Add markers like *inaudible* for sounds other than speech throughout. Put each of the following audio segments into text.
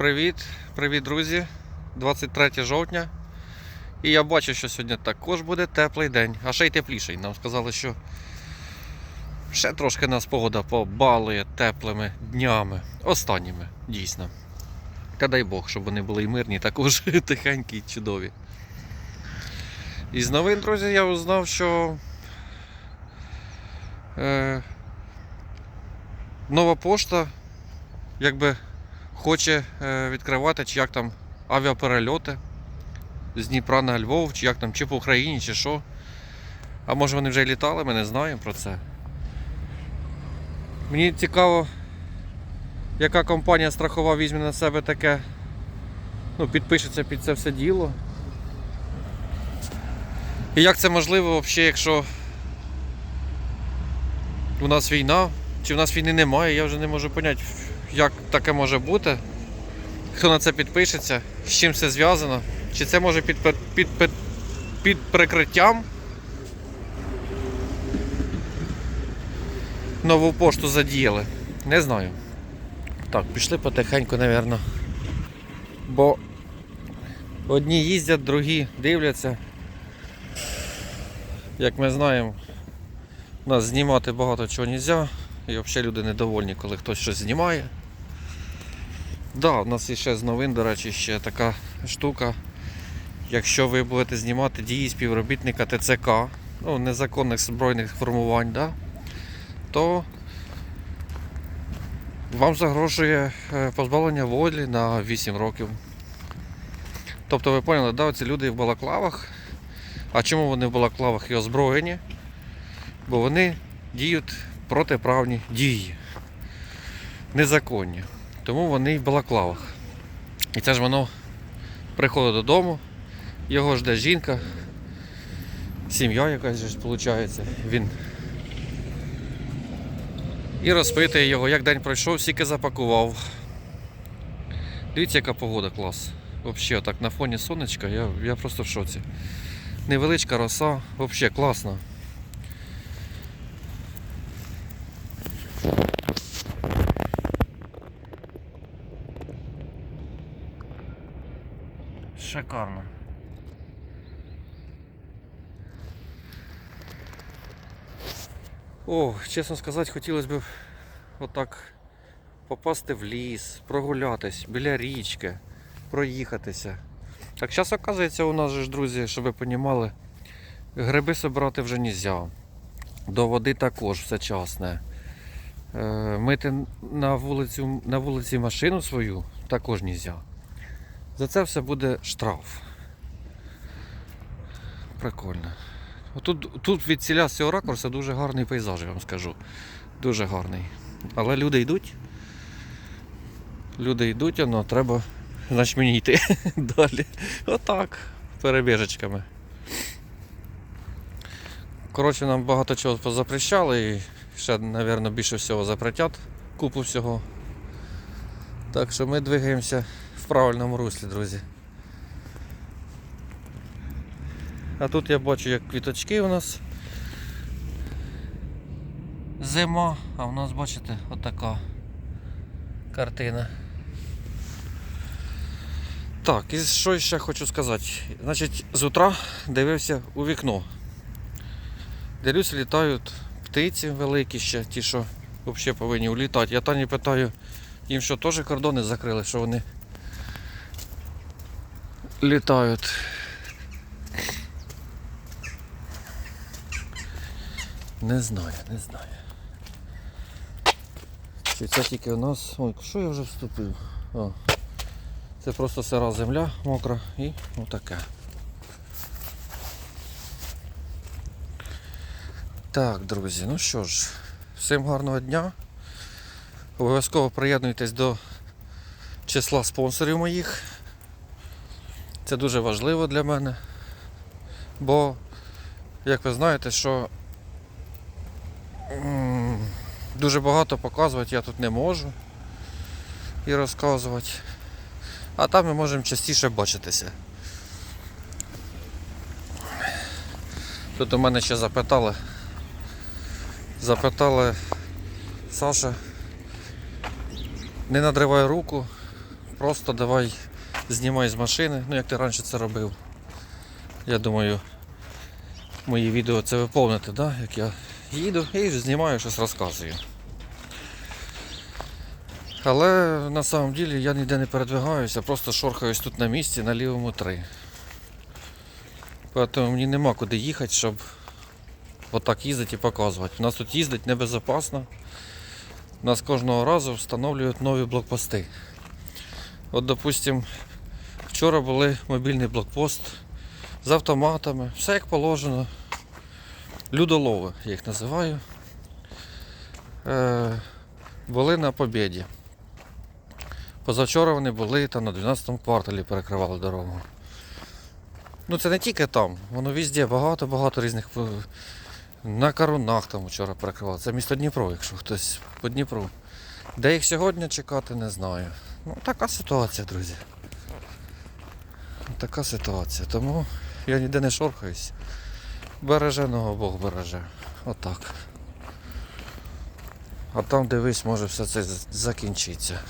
Привіт, привіт, друзі. 23 жовтня. І я бачу, що сьогодні також буде теплий день, а ще й тепліший. Нам сказали, що ще трошки нас погода побалує теплими днями. Останніми, дійсно. Та дай Бог, щоб вони були і мирні, *laughs* також тихенькі і чудові. Із новин, друзі, я узнав, що е, нова пошта якби хоче е, відкривати, чи як там авіаперельоти з Дніпра на Львов, чи як там, чи по Україні, чи що. А може вони вже літали, ми не знаємо про це. Мені цікаво, яка компанія страхова візьме на себе таке, ну, підпишеться під це все діло. І як це можливо, взагалі, якщо у нас війна, чи в нас війни немає, я вже не можу зрозуміти, як таке може бути. Хто на це підпишеться, з чим це зв'язано, чи це може під, під, під, під, прикриттям. Нову пошту задіяли. Не знаю. Так, пішли потихеньку, напевно. Бо одні їздять, другі дивляться. Як ми знаємо, нас знімати багато чого не можна. І взагалі люди недовольні, коли хтось щось знімає. Да, у нас ще з новин, до речі, ще така штука. Якщо ви будете знімати дії співробітника ТЦК, ну, незаконних збройних формувань, да, то вам загрожує е, позбавлення волі на 8 років. Тобто ви поняли, да, ці люди в балаклавах. А чому вони в балаклавах і озброєні? Бо вони діють протиправні дії. Незаконні. Тому вони в балаклавах. І це ж воно приходить додому, його жде жінка, сім'я якась ж виходить. Він і розпитує його, як день пройшов, скільки запакував. Дивіться, яка погода клас. Взагалі, так на фоні сонечка, я, я просто в шоці. Невеличка роса, взагалі класно. Шикарно. О, чесно сказати, хотілося б отак попасти в ліс, прогулятись біля річки, проїхатися. Так зараз, оказується, у нас ж, друзі, щоб ви розуміли, гриби собирати вже не можна. До води також все часне. Е, Мити на вулицю, на вулиці машину свою також не можна. За це все буде штраф. Прикольно. Отут, тут від ціля з цього ракурсу дуже гарний пейзаж, я вам скажу. Дуже гарний. Але люди йдуть. Люди йдуть, воно треба, значить мені йти *laughs* далі. Отак, перебіжечками. Коротше, нам багато чого позапрещали і ще, мабуть, більше всього запретять купу всього. Так що ми двигаємося правильному руслі, друзі. А тут я бачу, як квіточки у нас. Зима, а у нас, бачите, отака картина. Так, і що ще хочу сказати? Значить, з утра дивився у вікно. Дивлюся, літають птиці великі ще, ті, що взагалі повинні улітати. Я Тані питаю, їм що теж кордони закрили, що вони літають. Не знаю, не знаю. Чи це тільки у нас... Ой, що я вже вступив? О. Це просто сира земля мокра і отаке. Так, друзі, ну що ж, всім гарного дня. Обов'язково приєднуйтесь до числа спонсорів моїх. Це дуже важливо для мене. Бо, як ви знаєте, що дуже багато показувати я тут не можу і розказувати. А там ми можемо частіше бачитися. Тут у мене ще запитали. Запитали Саша, не надривай руку, просто давай знімай з машини, ну як ти раніше це робив. Я думаю, мої відео це виповнити, да? як я їду і знімаю, щось розказую. Але на самом деле я ніде не передвигаюся, просто шорхаюсь тут на місці на лівому 3. Тому мені нема куди їхати, щоб отак їздити і показувати. У нас тут їздить небезпечно. У нас кожного разу встановлюють нові блокпости. От, допустим, вчора були мобільний блокпост з автоматами, все як положено. Людолови, я їх називаю. Е, були на Побєді. Позавчора вони були там на 12 кварталі перекривали дорогу. Ну це не тільки там, воно везде багато-багато різних. На карунах там вчора перекривали. Це місто Дніпро, якщо хтось по Дніпру. Де їх сьогодні чекати, не знаю. Ну, така ситуація, друзі. Така ситуація. Тому я ніде не шорхаюсь. Береженого Бог береже. Отак. А там дивись, може все це закінчиться.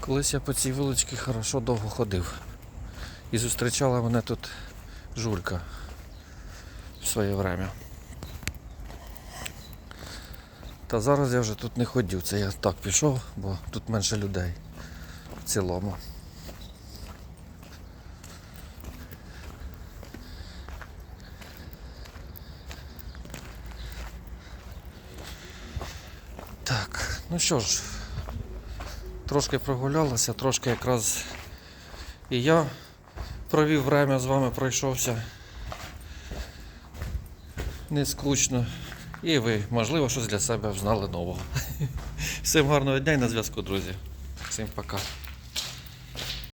Колись я по цій вуличці хорошо довго ходив. І зустрічала мене тут жулька в своє время. Та зараз я вже тут не ходив, це я так пішов, бо тут менше людей в цілому. Так, ну що ж, трошки прогулялися, трошки якраз і я провів время з вами, пройшовся. Не скучно. І ви, можливо, щось для себе взнали нового. *laughs* Всім гарного дня і на зв'язку, друзі. Всім пока.